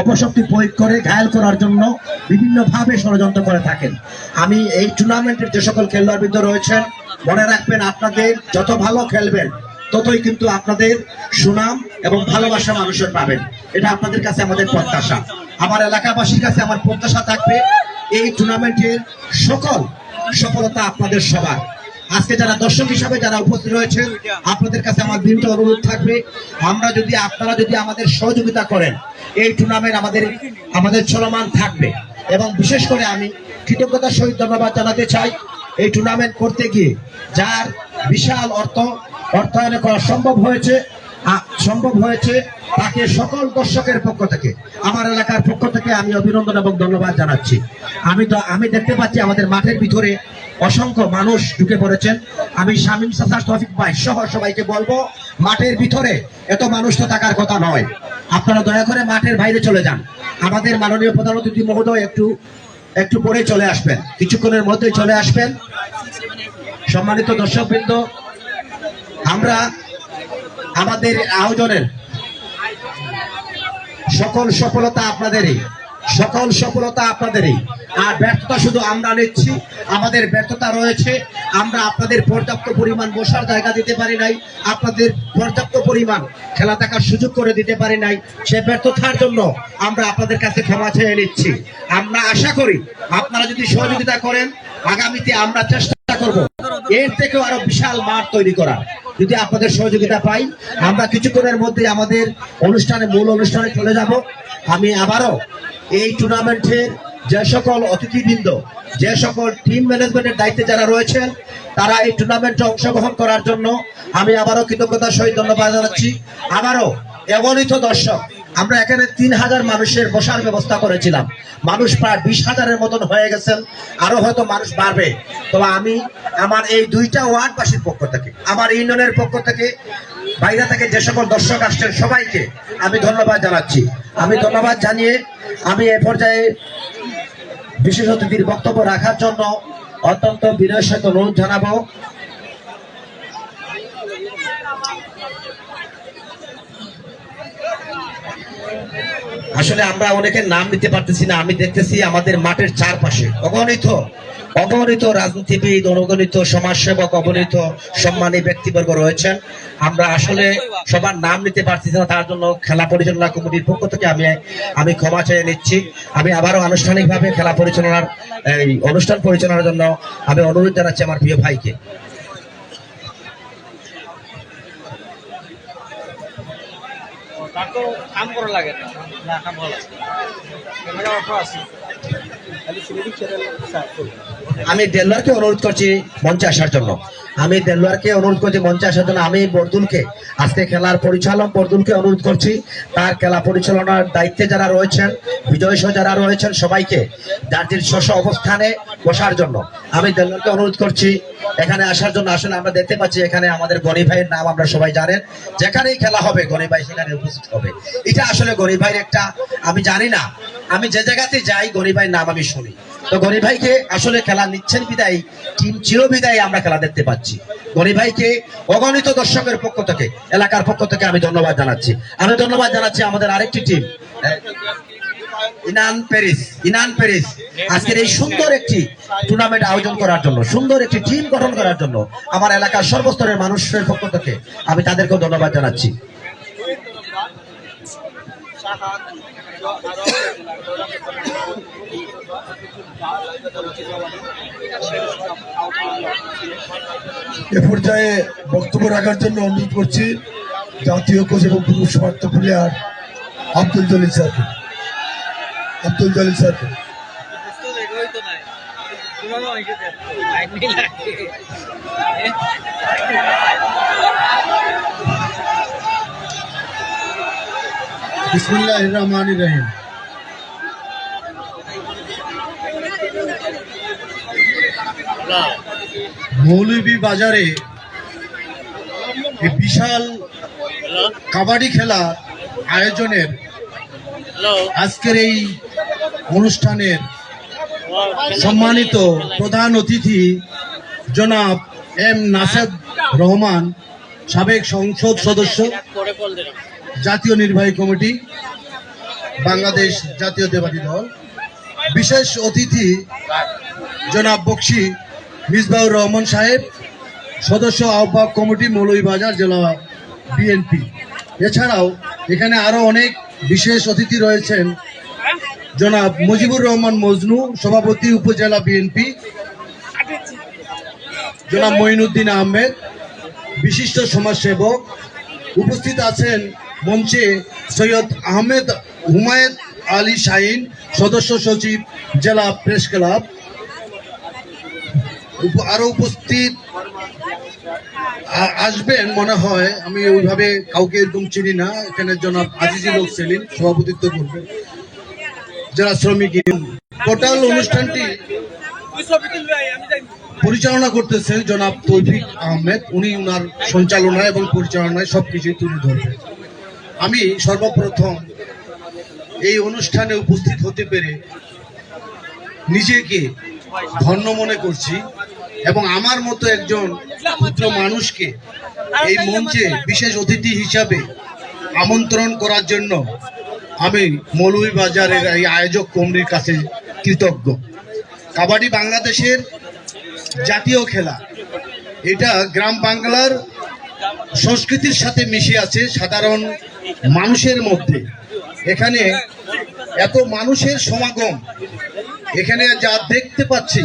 অপশক্তি প্রয়োগ করে, ঘায়াল করার জন্য বিভিন্নভাবে ষড়যন্ত্র করে থাকেন। আমি এই টুর্নামেন্টের যে সকল খেলোয়াড়বৃন্দ রয়েছেন, মনে রাখবেন আপনাদের যত ভালো খেলবেন, ততই কিন্তু আপনাদের সুনাম এবং ভালোবাসা মানুষের পাবেন। এটা আপনাদের কাছে আমাদের প্রত্যাশা। আমার এলাকাবাসীর কাছে আমার প্রত্যাশা থাকবে, এই টুর্নামেন্টের সকল সফলতা আপনাদের সবার। আজকে যারা দর্শক হিসাবে যারা উপস্থিত রয়েছেন, আপনাদের কাছে আমার বিনীত অনুরোধ থাকবে। আমরা যদি, আপনারা যদি আমাদের সহযোগিতা করেন, এই টুর্নামেন্ট আমাদের আমাদের চলমান থাকবে। এবং বিশেষ করে আমি কৃতজ্ঞতার সহিত ধন্যবাদ জানাতে চাই এই টুর্নামেন্ট করতে গিয়ে, যার বিশাল অর্থ, অর্থায়ন করা সম্ভব হয়েছে সম্ভব হয়েছে তাকে সকল দর্শকের পক্ষ থেকে, আমার এলাকার পক্ষ থেকে আমি অভিনন্দন এবং ধন্যবাদ জানাচ্ছি। আমি তো, আমি দেখতে পাচ্ছি আমাদের মাঠের ভিতরে অসংখ্য মানুষ ঢুকে পড়েছেন। আমি শামীম সাসার তফিক ভাই সহ সবাইকে বলব, মাঠের ভিতরে এত মানুষ তো থাকার কথা নয়। আপনারা দয়া করে মাঠের বাইরে চলে যান। আমাদের মাননীয় প্রধান অতিথি মহোদয় একটু একটু পরে চলে আসবেন। কিছুক্ষণের মধ্যেই চলে আসবেন। সম্মানিত দর্শকবৃন্দ, আমরা আমাদের আয়োজনের সকল সফলতা আপনাদেরই। সকল সফলতা আপনাদেরই। আর ব্যর্থতা শুধু আমরা নিচ্ছি, আমাদের ব্যর্থতা রয়েছে। আমরা আপনাদের পর্যাপ্ত পরিমাণ বসার জায়গা দিতে পারি নাই, আপনাদের পর্যাপ্ত পরিমাণ খেলা দেখার সুযোগ করে দিতে পারি নাই। সে ব্যর্থতার জন্য আমরা আপনাদের কাছে ক্ষমা চেয়ে নিচ্ছি। আমরা আশা করি আপনারা যদি সহযোগিতা করেন, আগামীতে আমরা চেষ্টা করব এর থেকেও আরও বিশাল মাঠ তৈরি করা যদি আপনাদের সহযোগিতা পাই, আমরা কিছুক্ষণের মধ্যে আমাদের অনুষ্ঠানে মূল অনুষ্ঠানে চলে যাব। আমি আবারও এই টুর্নামেন্টের যে সকল অতিথিবৃন্দ, যে সকল টিম ম্যানেজমেন্টের দায়িত্বে যারা রয়েছেন, তারা এই টুর্নামেন্টে অংশগ্রহণ করার জন্য আমি আবারও কৃতজ্ঞতার সহিত ধন্যবাদ জানাচ্ছি। আবারও এমনিত দর্শক আমরা এখানে তিন হাজার মানুষের বসার ব্যবস্থা করেছিলাম। মানুষ প্রায় বিশ হাজারের মতন হয়ে গেছেন, আরও হয়তো মানুষ বাড়বে। তবে আমি আমার এই দুইটা ওয়ার্ডবাসীর পক্ষ থেকে, আমার ইউনিয়নের পক্ষ থেকে, বাইরে থেকে যে সকল দর্শক আসছেন সবাইকে আমি ধন্যবাদ জানাচ্ছি। আমি ধন্যবাদ জানিয়ে আমি এ পর্যায়ে বিশেষ অতিথির বক্তব্য রাখার জন্য অত্যন্ত বিনয়ের সাথে অনুরোধ জানাব। আসলে আমরা অনেকের নাম দিতে পারতেছি না, আমি দেখতেছি আমাদের মাঠের চারপাশে। অগণিত অগণিত রাজনীতিবিদ, অনগণিত সমাজসেবক, অগণিত সম্মানী ব্যক্তিবর্গ রয়েছেন। আমরা আসলে সবার নাম নিতে পারতেছি না, তার জন্য খেলা পরিচালনা কমিটির পক্ষ থেকে আমি আমি ক্ষমা চেয়ে নিচ্ছি। আমি আবারও আনুষ্ঠানিকভাবে খেলা পরিচালনার, এই অনুষ্ঠান পরিচালনার জন্য আমি অনুরোধ জানাচ্ছি আমার প্রিয় ভাইকে। তো কাম করা লাগে না। কাম ভালো ক্যামেরা অফ আছে। আমি ডেলারকে অনুরোধ করছি মঞ্চে আসার জন্য আমি দেলোয়ারকে অনুরোধ করছি, মঞ্চে আসার জন্য আমি বরদুলকে, আজকে খেলার পরিচালক বরদুলকে অনুরোধ করছি। তার খেলা পরিচালনার দায়িত্বে যারা রয়েছেন, বিজয় সহ যারা রয়েছেন, সবাইকে জাতির শস্য অবস্থানে বসার জন্য আমি দেলোয়ারকে অনুরোধ করছি। এখানে আসার জন্য আসলে আমরা দেখতে পাচ্ছি, এখানে আমাদের গনি ভাইয়ের নাম আমরা সবাই জানেন। যেখানেই খেলা হবে, গনি ভাই সেখানে উপস্থিত হবে। এটা আসলে গনি ভাইয়ের একটা, আমি জানি না, আমি যে জায়গাতে যাই, গনি ভাইয়ের নাম আমি শুনি। তো গনি ভাইকে আসলে খেলা নিচ্ছেন বিদায়, টিম চির বিদায় আমরা খেলা দেখতে পাচ্ছি। গনি ভাইকে অগণিত দর্শকের পক্ষ থেকে, এলাকার পক্ষ থেকে আমি ধন্যবাদ জানাচ্ছি। আমি ধন্যবাদ জানাচ্ছি আমাদের আরেকটি team Inan Paris Inan Paris আজকের এই সুন্দর একটি টুর্নামেন্ট আয়োজন করার জন্য, সুন্দর একটি টিম গঠন করার জন্য আমার এলাকার সর্বস্তরের মানুষের পক্ষ থেকে আমি তাদেরকেও ধন্যবাদ জানাচ্ছি। এ পর্যায়ে বক্তব্য রাখার জন্য অনুরোধ করছি জাতীয় কোচ এবং পুরুষ সমার্থ প্লেয়ার আব্দুল জলিল স্যারকে। আব্দুল জলিল স্যারকে। বিসমুল্লাহ রহমান রহিম। মৌলভী বাজারে বিশাল কাবাডি খেলা আয়োজনের আজকের এই অনুষ্ঠানের সম্মানিত প্রধান অতিথি জনাব এম নাসেদ রহমান সাবেক সংসদ সদস্য জাতীয় নির্বাহী কমিটি বাংলাদেশ জাতীয় জাতীয়তাবাদী দল। বিশেষ অতিথি জনাব বক্সি মিসবাউর রহমান সাহেব, সদস্য আহ্বায়ক কমিটি মৌলভীবাজার জেলা বিএনপি এছাড়াও এখানে আরও অনেক বিশেষ অতিথি রয়েছেন। জনাব মুজিবুর রহমান মজনু, সভাপতি উপজেলা বিএনপি জনাব মঈনুদ্দিন আহমেদ, বিশিষ্ট সমাজসেবক। উপস্থিত আছেন মঞ্চে সৈয়দ আহমেদ হুমায়ুন আলী শাহিন, সদস্য সচিব জেলা প্রেস ক্লাব। আরও উপস্থিত আসবেন মনে হয়। আমি ওইভাবে কাউকে এরকম চিনি না। এখানে জনাব আজিজুল সেলিম সভাপতিত্ব করবেন। যারা শ্রমিক টোটাল অনুষ্ঠানটি পরিচালনা করতেছেন জনাব তৌফিক আহমেদ। উনি উনার সঞ্চালনায় এবং পরিচালনায় সবকিছুই তুলে ধরবেন। আমি সর্বপ্রথম এই অনুষ্ঠানে উপস্থিত হতে পেরে নিজেকে ধন্য মনে করছি। এবং আমার মতো একজন ক্ষুদ্র মানুষকে এই মঞ্চে বিশেষ অতিথি হিসাবে আমন্ত্রণ করার জন্য আমি মৌলভীবাজারের এই আয়োজক কমিটির কাছে কৃতজ্ঞ। কাবাডি বাংলাদেশের জাতীয় খেলা। এটা গ্রাম বাংলার সংস্কৃতির সাথে মিশে আছে সাধারণ মানুষের মধ্যে। এখানে এত মানুষের সমাগম। এখানে যা দেখতে পাচ্ছি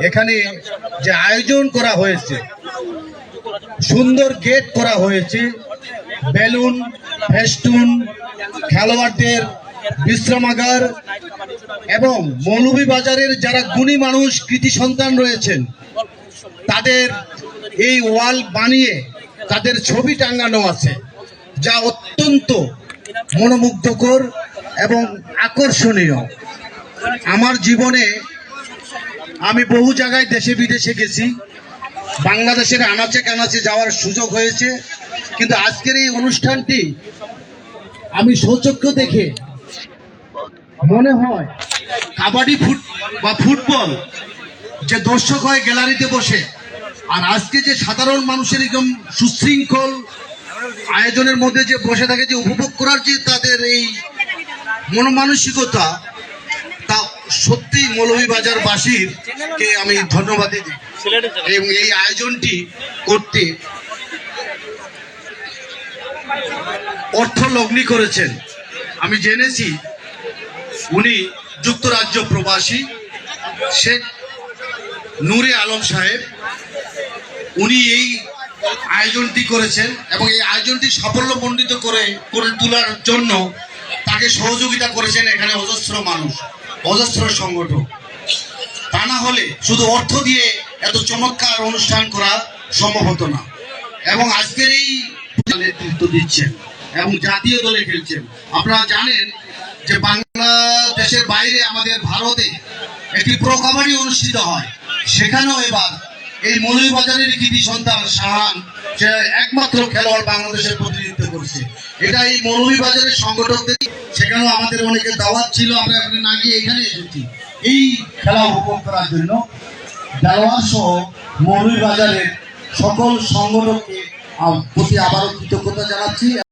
এখানে যে আয়োজন করা হয়েছে, সুন্দর গেট করা হয়েছে, বেলুন, ফেস্টুন, খেলোয়াড়দের বিশ্রামাগার এবং মৌলভী বাজারের যারা গুণী মানুষ, কৃতি সন্তান রয়েছেন, তাদের এই ওয়াল বানিয়ে তাদের ছবি টাঙ্গানো আছে, যা অত্যন্ত মনোমুগ্ধকর এবং আকর্ষণীয়। আমার জীবনে আমি বহু জায়গায় দেশে বিদেশে গেছি। বাংলাদেশের আনাচে কানাচে যাওয়ার সুযোগ হয়েছে। কিন্তু আজকের এই অনুষ্ঠানটি আমি সচক্ষ দেখে মনে হয় কাবাডি ফুট বা ফুটবল যে দর্শক হয় গ্যালারিতে বসে, আর আজকে যে সাধারণ মানুষের একদম সুশৃঙ্খল আয়োজনের মধ্যে যে বসে থাকে, যে উপভোগ করার যে তাদের এই মনমানসিকতা সত্যি মৌলভীবাজার বাসীর কে আমি ধন্যবাদ দিই। এবং এই আয়োজনটি করতে অর্থ লগ্নি করেছেন। আমি জেনেছি উনি যুক্তরাজ্য প্রবাসী, শেখ নূরে আলম সাহেব। উনি এই আয়োজনটি করেছেন এবং এই আয়োজনটি সাফল্যমণ্ডিত করে করে তোলার জন্য তাকে সহযোগিতা করেছেন এখানে অজস্র মানুষ। অজস্র সংগঠন তা না হলে শুধু অর্থ দিয়ে এত চমৎকার অনুষ্ঠান করা সম্ভব হতো না। এবং আজকের এই নেতৃত্ব দিচ্ছেন এবং জাতীয় দলে খেলছেন। আপনারা জানেন যে বাংলাদেশের বাইরে আমাদের ভারতে একটি প্রো কাবাডি অনুষ্ঠিত হয়। সেখানেও এবার এই মৌলভীবাজারের কৃতি সন্তান শাহান, সে একমাত্র খেলোয়াড় বাংলাদেশের প্রতিনিধিত্ব করছে। এটা এই মৌলভীবাজারের সংগঠকদের সেখানেও আমাদের অনেকে দাওয়াত ছিল, আমরা এখানে না গিয়ে এখানে এসেছি এই খেলা উপভোগ করার জন্য দেওয়ার সহ মৌলভীবাজারের সকল সংগঠককে প্রতি আবারও কৃতজ্ঞতা জানাচ্ছি।